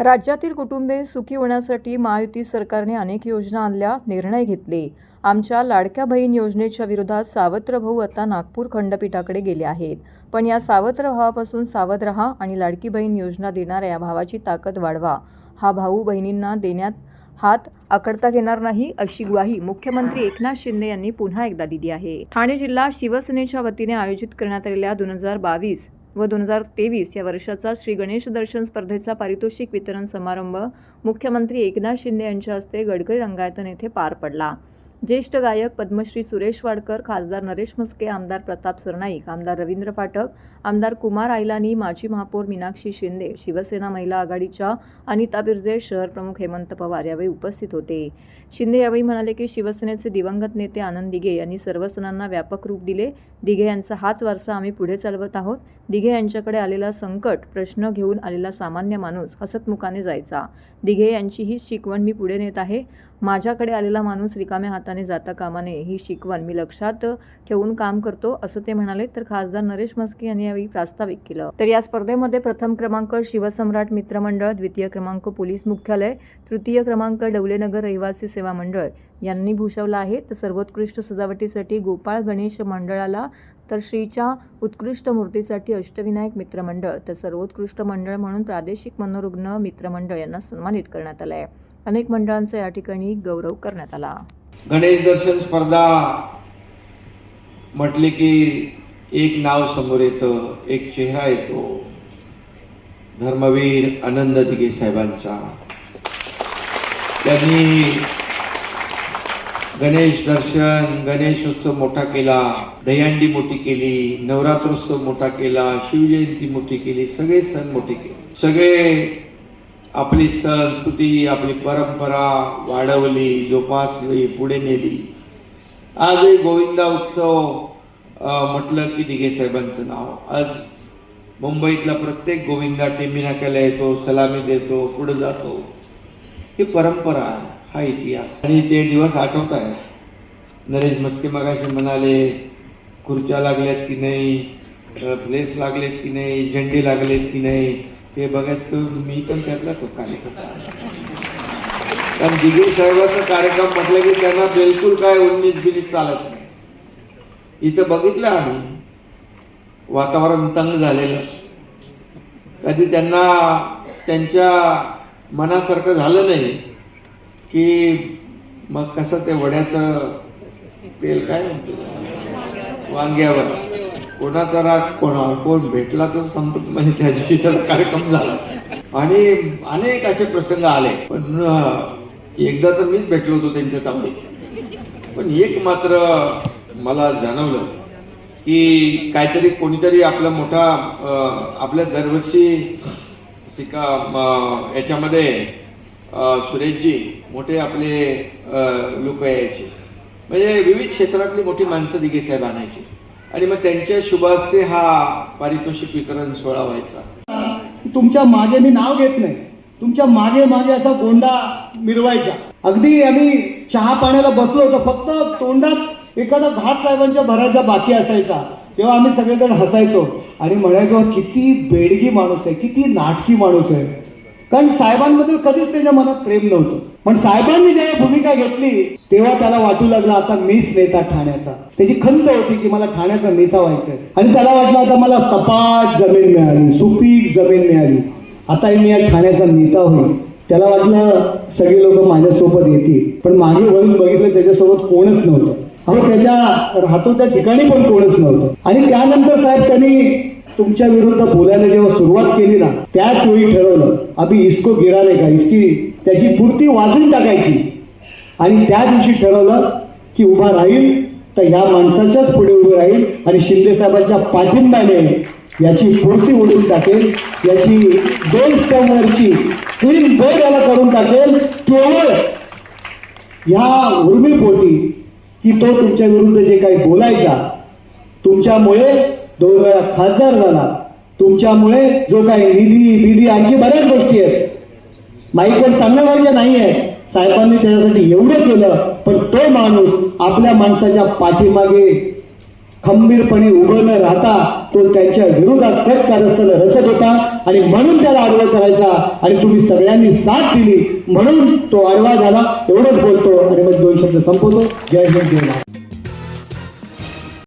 राज्यातील कुटुंबे सुखी होण्यासाठी महायुती सरकारने अनेक योजना आणल्या निर्णय घेतले. आमच्या लाडक्या बहीण योजनेच्या विरोधात सावत्र भाऊ आता नागपूर खंडपीठाकडे गेले आहेत. पण या सावत्र भावापासून सावध रहा आणि लाडकी बहीण योजना देणाऱ्या या भावाची ताकद वाढवा. हा भाऊ बहिणींना देण्यात हात आकडता घेणार नाही अशी ग्वाही मुख्यमंत्री एकनाथ शिंदे यांनी पुन्हा एकदा दिली आहे. ठाणे जिल्हा शिवसेनेच्या वतीने आयोजित करण्यात आलेल्या दोन हजार बावीस व दोन हजार तेवीस या वर्षाचा श्री गणेश दर्शन स्पर्धेचा पारितोषिक वितरण समारंभ मुख्यमंत्री एकनाथ शिंदे यांच्या हस्ते गडकरी रंगायतन येथे पार पडला. ज्येष्ठ गायक पद्मश्री सुरेश वाडकर खासदार नरेश मस्के आमदार प्रताप सरनाईक आमदार रवींद्र फाटक आमदार कुमार आयलानी माजी महापौर मीनाक्षी शिंदे शिवसेना महिला आघाडीच्या अनिता बिर्जे शहर प्रमुख हेमंत पवार यावेळी उपस्थित होते. शिंदे यावेळी म्हणाले की शिवसेनेचे दिवंगत नेते आनंद दिघे यांनी सर्व सणांना व्यापक रूप दिले. दिघे यांचा हाच वारसा आम्ही पुढे चालवत आहोत. दिघे यांच्याकडे आलेला संकट प्रश्न घेऊन आलेला सामान्य माणूस हसतमुखाने जायचा. दिघे यांची ही शिकवण मी पुढे नेत आहे. माझ्याकडे आलेला माणूस रिकाम्या हाताने जाता कामा नये ही शिकवण. मी लक्षात ठेवून काम करतो असं ते म्हणाले. तर खासदार नरेश म्हस्के यांनी यावेळी प्रास्ताविक केलं. तर या स्पर्धेमध्ये प्रथम क्रमांक शिवसम्राट मित्रमंडळ द्वितीय क्रमांक पोलीस मुख्यालय तृतीय क्रमांक डवलेनगर रहिवासी सेवा मंडळ यांनी भूषवला आहे. तर सर्वोत्कृष्ट सजावटीसाठी गोपाळ गणेश मंडळाला तर श्रीच्या उत्कृष्ट मूर्तीसाठी अष्टविनायक मित्रमंडळ तर सर्वोत्कृष्ट मंडळ म्हणून प्रादेशिक मनोरुग्ण मित्रमंडळ यांना सन्मानित करण्यात आलं आहे अनेक मंडळांचा या ठिकाणी गौरव करण्यात आला. गणेश दर्शन स्पर्धा म्हटले की एक नाव समोर येतं एक चेहरा येतो. धर्मवीर आनंद दिघे साहेबांचा. त्यांनी गणेश दर्शन गणेश उत्सव मोठा केला दहीहंडी मोठी केली नवरात्रोत्सव मोठा केला शिवजयंती मोठी केली सगळे सण मोठे केले. सगळे आपली संस्कृती आपली परंपरा वाढवली जोपासली पुढे नेली. आजही गोविंदा उत्सव म्हटलं की दिघे साहेबांचं नाव. आज मुंबईतला प्रत्येक गोविंदा टेमिनाक्याला येतो सलामी देतो पुढे जातो. ही परंपरा आहे हा इतिहास. आणि ते दिवस आठवत आहे. नरेश मस्के मगाशी म्हणाले खुर्च्या लागल्यात की नाही प्लेस लागलेत की नाही झेंडे लागलेत की नाही ते बघत मी पण त्यातला तो कार्यक्रम. कारण दिघे साहेबाचा कार्यक्रम म्हटलं की त्यांना बिलकुल काय उन्नीस बिनीस चालत नाही. इथं बघितलं आम्ही वातावरण तंग झालेलं. कधी त्यांना त्यांच्या मनासारखं झालं नाही की मग कसं ते वड्याचं तेल काय म्हणतो? वांग्यावर. कोणाचा राग कोणावर कोण भेटला तर संपत म्हणजे त्या दिवशीचा कार्यक्रम झाला. आणि अनेक असे प्रसंग आले. पण एकदा तर मीच भेटलो होतो त्यांच्या तावडीत. पण एक मात्र मला जाणवलं की काहीतरी कोणीतरी आपला मोठा आपल्या दरवर्षी शिका याच्यामध्ये सुरेशजी मोठे आपले लोक यायचे. म्हणजे विविध क्षेत्रातली मोठी माणसं दिघे साहेब आणायची. आणि मग त्यांच्या शुभास्ते हा पारितोषिक वितरण सोहळा व्हायचा. तुमच्या मागे मी नाव घेत नाही. तुमच्या मागे मागे असा गोंडा मिरवायचा. अगदी आम्ही चहा पाण्याला बसलो होतो फक्त तोंडात एखादा घाट साहेबांच्या भराचा बाकी असायचा. तेव्हा आम्ही सगळेजण हसायचो. आणि म्हणायचो किती बेडगी माणूस आहे किती नाटकी माणूस आहे. कारण साहेबांबद्दल कधीच त्याच्या मनात प्रेम नव्हतं. पण साहेबांनी जेव्हा भूमिका घेतली तेव्हा त्याला वाटू लागला आता मीच नेता ठाण्याचा. त्याची खंत होती की मला ठाण्याचा नेता व्हायचंय. आणि त्याला वाटलं आता मला सपाट जमीन मिळाली सुपीक जमीन मिळाली. आता मी या ठाण्याचा नेता होईल. त्याला वाटलं सगळे लोक माझ्यासोबत येतील. पण मागे वळून बघितलं त्याच्यासोबत कोणच नव्हतं. अहो त्याच्या राहतो त्या ठिकाणी पण कोणच नव्हतं. आणि त्यानंतर साहेब त्यांनी तुमच्या विरुद्ध बोलायला जेव्हा सुरुवात केली ना त्याच वेळी ठरवलं अभि इसको गिराले का इसकी त्याची पूर्ती वाजून टाकायची. आणि त्या दिवशी ठरवलं की उभा राहील तर ह्या माणसाच्याच पुढे उभे राहील आणि शिंदे साहेबांच्या पाठिंब्याने याची पूर्ती उडून टाकेल. याची दोन स्टॅमवरची क्लीन बोर्ड याला करून टाकेल. केवळ ह्या उर्मीपोटी की तो तुमच्या विरुद्ध जे काही बोलायचा तुमच्यामुळे दोन वेळा खासदार झाला. तुमच्यामुळे जो काही निधी बिधी आणखी बऱ्याच गोष्टी आहेत. माईकवर सांगण्यासारख्या नाही आहे साहेबांनी त्याच्यासाठी एवढं केलं पण तो माणूस आपल्या माणसाच्या पाठीमागे खंबीरपणे उभं न राहता तो त्यांच्या विरोधात कट कारस्थानं रचत होता आणि म्हणून त्याला आडवा करायचा आणि तुम्ही सगळ्यांनी साथ दिली म्हणून तो आडवा झाला. एवढंच बोलतो आणि मग दोन शब्द संपवतो. जय हिंद जय महाराज